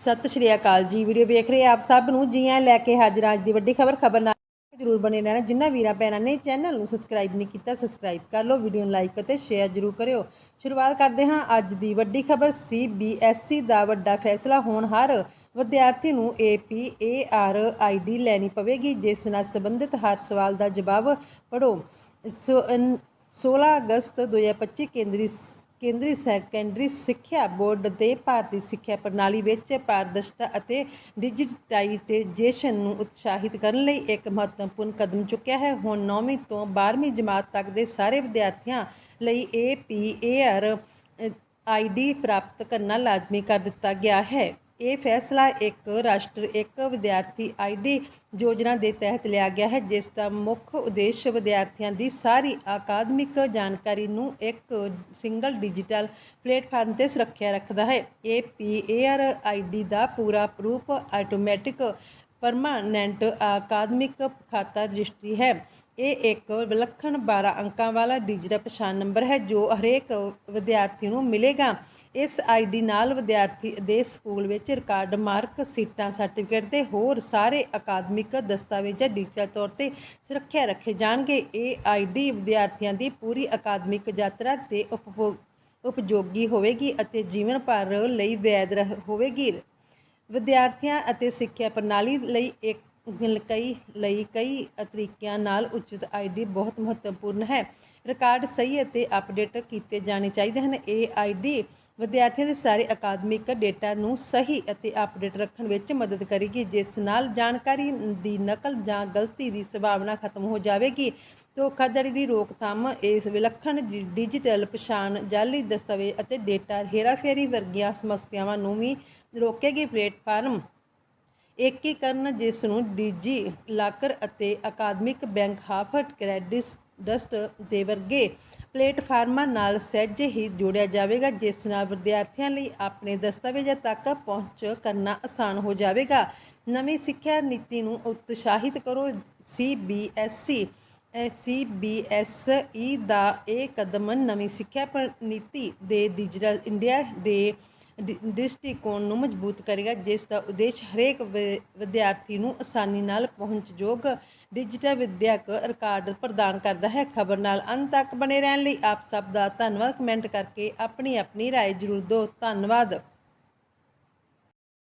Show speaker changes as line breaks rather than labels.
ਸਤਿ ਸ਼੍ਰੀ ਅਕਾਲ ਜੀ। ਵੀਡੀਓ ਵੇਖ ਰਹੇ ਆਪ ਸਭ ਨੂੰ? ਜੀ ਆਇਆਂ ਲੈ ਕੇ ਹਾਜ਼ਰ ਅੱਜ ਦੀ ਵੱਡੀ ਖਬਰ। ਖਬਰ ਨਾਲ ਜਰੂਰ ਬਣੇ ਰਹਿਣਾ। ਜਿਨ੍ਹਾਂ ਵੀਰਾਂ ਭੈਣਾਂ ਨੇ ਚੈਨਲ ਨੂੰ ਸਬਸਕ੍ਰਾਈਬ ਨਹੀਂ ਕੀਤਾ ਸਬਸਕ੍ਰਾਈਬ ਕਰ ਲਓ, ਵੀਡੀਓ ਨੂੰ ਲਾਈਕ ਅਤੇ ਸ਼ੇਅਰ ਜਰੂਰ ਕਰਿਓ। ਸ਼ੁਰੂਆਤ ਕਰਦੇ ਹਾਂ ਅੱਜ ਦੀ ਵੱਡੀ ਖਬਰ। ਸੀਬੀਐਸਈ ਦਾ ਵੱਡਾ ਫੈਸਲਾ ਹੋਣ ਹਰ ਵਿਦਿਆਰਥੀ ਨੂੰ ਏਪੀਏਆਰ ਆਈਡੀ ਲੈਣੀ ਪਵੇਗੀ, ਜਿਸ ਨਾਲ ਸੰਬੰਧਿਤ ਹਰ ਸਵਾਲ ਦਾ ਜਵਾਬ ਪੜੋ 16 ਅਗਸਤ 2025 ਕੇਂਦਰੀ ਕੇਂਦਰੀ ਸੈਕੰਡਰੀ ਸਿੱਖਿਆ ਬੋਰਡ ਦੇ ਭਾਰਤੀ ਸਿੱਖਿਆ ਪ੍ਰਣਾਲੀ ਵਿੱਚ ਪਾਰਦਰਸ਼ਤਾ ਅਤੇ ਡਿਜੀਟਾਈਜੇਸ਼ਨ ਨੂੰ ਉਤਸ਼ਾਹਿਤ ਕਰਨ ਲਈ ਇੱਕ ਮਹੱਤਵਪੂਰਨ ਕਦਮ ਚੁੱਕਿਆ ਹੈ। ਹੁਣ 9ਵੀਂ ਤੋਂ 12ਵੀਂ ਜਮਾਤ ਤੱਕ ਦੇ ਸਾਰੇ ਵਿਦਿਆਰਥੀਆਂ ਲਈ ਏਪੀਏਆਰ ਆਈਡੀ ਪ੍ਰਾਪਤ ਕਰਨਾ ਲਾਜ਼ਮੀ ਕਰ ਦਿੱਤਾ ਗਿਆ ਹੈ। ਇਹ ਫੈਸਲਾ ਇੱਕ ਰਾਸ਼ਟਰ, ਇੱਕ ਵਿਦਿਆਰਥੀ ਆਈਡੀ ਯੋਜਨਾ ਦੇ ਤਹਿਤ ਲਿਆ ਗਿਆ ਹੈ, ਜਿਸ ਦਾ ਮੁੱਖ ਉਦੇਸ਼ ਵਿਦਿਆਰਥੀਆਂ ਦੀ ਸਾਰੀ ਅਕਾਦਮਿਕ ਜਾਣਕਾਰੀ ਨੂੰ ਇੱਕ ਸਿੰਗਲ ਡਿਜੀਟਲ ਪਲੇਟਫਾਰਮ ਤੇ ਸੁਰੱਖਿਆ ਰੱਖਦਾ ਹੈ। ਇਹ ਪੀਏਆਰ ਆਈਡੀ ਦਾ ਪੂਰਾ ਰੂਪ ਆਟੋਮੈਟਿਕ ਪਰਮਾਨੈਂਟ ਅਕਾਦਮਿਕ ਖਾਤਾ ਰਜਿਸਟਰੀ ਹੈ। ਇਹ ਇੱਕ ਵਿਲੱਖਣ 12 ਅੰਕਾਂ ਵਾਲਾ ਡਿਜੀਟਲ ਪਛਾਣ ਨੰਬਰ ਹੈ, ਜੋ ਹਰੇਕ ਵਿਦਿਆਰਥੀ ਨੂੰ ਮਿਲੇਗਾ। ਇਸ ਆਈਡੀ ਨਾਲ ਵਿਦਿਆਰਥੀ ਦੇ ਸਕੂਲ ਵਿੱਚ ਰਿਕਾਰਡ ਮਾਰਕ ਸੀਟਾਂ, ਸਰਟੀਫਿਕੇਟ ਤੇ ਹੋਰ ਸਾਰੇ ਅਕਾਦਮਿਕ ਦਸਤਾਵੇਜ਼ਾਂ ਡਿਜੀਟਲ ਤੌਰ ਤੇ ਸੁਰੱਖਿਆ ਰੱਖੇ ਜਾਣਗੇ। ਇਹ ਆਈਡੀ ਵਿਦਿਆਰਥੀਆਂ ਦੀ ਪੂਰੀ ਅਕਾਦਮਿਕ ਯਾਤਰਾ ਤੇ ਉਪਭੋਗ ਉਪਯੋਗੀ ਹੋਵੇਗੀ ਅਤੇ ਜੀਵਨ ਭਰ ਲਈ ਵੈਧ ਰਹਿ- ਹੋਵੇਗੀ। ਵਿਦਿਆਰਥੀਆਂ ਅਤੇ ਸਿੱਖਿਆ ਪ੍ਰਣਾਲੀ ਲਈ ਇੱਕ ਕਈ ਲਈ ਕਈ ਤਰੀਕਿਆਂ ਨਾਲ ਉਚਿਤ ਆਈਡੀ ਬਹੁਤ ਮਹੱਤਵਪੂਰਨ ਹੈ। ਰਿਕਾਰਡ ਸਹੀ ਅਤੇ ਅਪਡੇਟ ਕੀਤੇ ਜਾਣੇ ਚਾਹੀਦੇ ਹਨ। ਇਹ ਆਈਡੀ ਵਿਦਿਆਰਥੀਆਂ ਦੇ ਸਾਰੇ ਅਕਾਦਮਿਕ ਡੇਟਾ ਨੂੰ ਸਹੀ ਅਤੇ ਅਪਡੇਟ ਰੱਖਣ ਵਿੱਚ ਮਦਦ ਕਰੇਗੀ, ਜਿਸ ਨਾਲ ਜਾਣਕਾਰੀ ਦੀ ਨਕਲ ਜਾਂ ਗਲਤੀ ਦੀ ਸੰਭਾਵਨਾ ਖਤਮ ਹੋ ਜਾਵੇਗੀ। ਧੋਖਾਧੜੀ ਦੀ ਰੋਕਥਾਮ, ਇਸ ਵਿਲੱਖਣ ਡਿ- ਡਿਜੀਟਲ ਪਛਾਣ ਜਾਲੀ ਦਸਤਾਵੇਜ਼ ਅਤੇ ਡੇਟਾ ਹੇਰਾਫੇਰੀ ਵਰਗੀਆਂ ਸਮੱਸਿਆਵਾਂ ਨੂੰ ਵੀ ਰੋਕੇਗੀ ਪਲੇਟਫਾਰਮ। ਏਕੀਕਰਨ, ਜਿਸ ਨੂੰ ਡਿਜੀ ਲਾਕਰ ਅਤੇ ਅਕਾਦਮਿਕ ਬੈਂਕ ਹਾਫਟ ਕ੍ਰੈਡਿਟ ਡਸਟ ਦੇ ਵਰਗੇ ਪਲੇਟਫਾਰਮਾਂ ਨਾਲ ਸਹਿਜੇ ਹੀ ਜੋੜਿਆ ਜਾਵੇਗਾ, ਜਿਸ ਨਾਲ ਵਿਦਿਆਰਥੀਆਂ ਲਈ ਆਪਣੇ ਦਸਤਾਵੇਜ਼ਾਂ ਤੱਕ ਪਹੁੰਚ ਕਰਨਾ ਆਸਾਨ ਹੋ ਜਾਵੇਗਾ। ਨਵੀਂ ਸਿੱਖਿਆ ਨੀਤੀ ਨੂੰ ਉਤਸ਼ਾਹਿਤ ਕਰੋ। ਸੀਬੀਐਸਈ ਸੀਬੀਐਸਈ ਦਾ ਇਹ ਕਦਮ ਨਵੀਂ ਸਿੱਖਿਆ ਪ੍ਰ- ਨੀਤੀ ਦੇ ਡਿਜੀਟਲ ਇੰਡੀਆ ਦੇ ਦ੍ਰਿਸ਼ਟੀਕੋਣ ਨੂੰ ਮਜ਼ਬੂਤ ਕਰੇਗਾ ਜਿਸ ਦਾ ਉਦੇਸ਼ ਹਰੇਕ ਵਿ- ਵਿਦਿਆਰਥੀ ਨੂੰ ਆਸਾਨੀ ਨਾਲ ਪਹੁੰਚਯੋਗ ਡਿਜੀਟਲ ਵਿਦਿਅਕ ਰਿਕਾਰਡ ਪ੍ਰਦਾਨ ਕਰਦਾ ਹੈ ਖਬਰ ਨਾਲ ਅੰਤ ਤੱਕ ਬਣੇ ਰਹਿਣ ਲਈ ਆਪ ਸਭ ਦਾ ਧੰਨਵਾਦ ਕਮੈਂਟ ਕਰਕੇ ਆਪਣੀ ਆਪਣੀ رائے ਜ਼ਰੂਰ ਦਿਓ ਧੰਨਵਾਦ